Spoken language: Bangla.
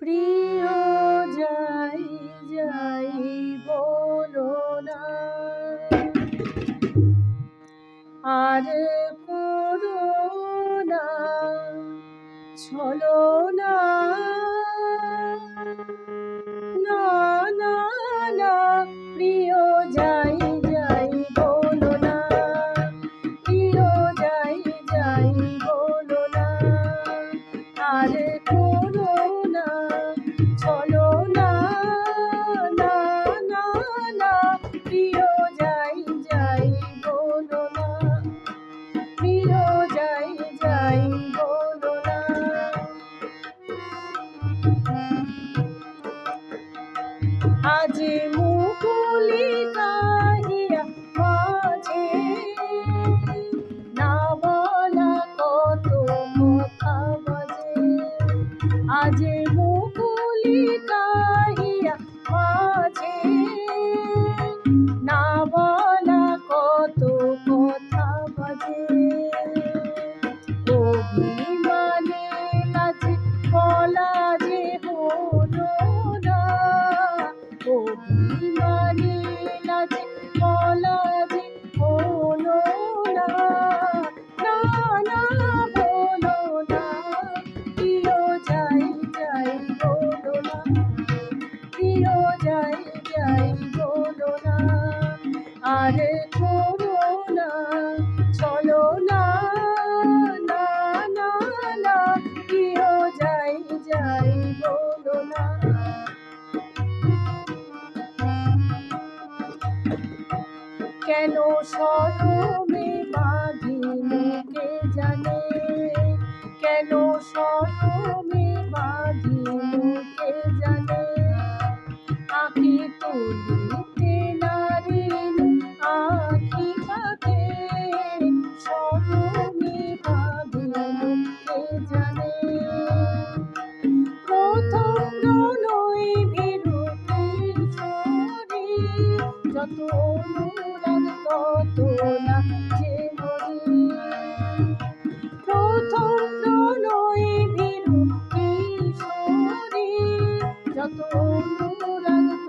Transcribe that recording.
প্রিয় যাই যাই বলো না। আর করো না ছলো না কেন সরমে বাঁধিলে কে জানে? কেন সরমে বাঁধিলে কে জানে? আঁকি তুলিতে নারী আঁখি থাকে সরমে বাঁধিলে জানে? প্রথম নয় ভিড়তে সরি কত না যে প্রথম প্রণয় ভীরু কিশোরী যত অনুরাগ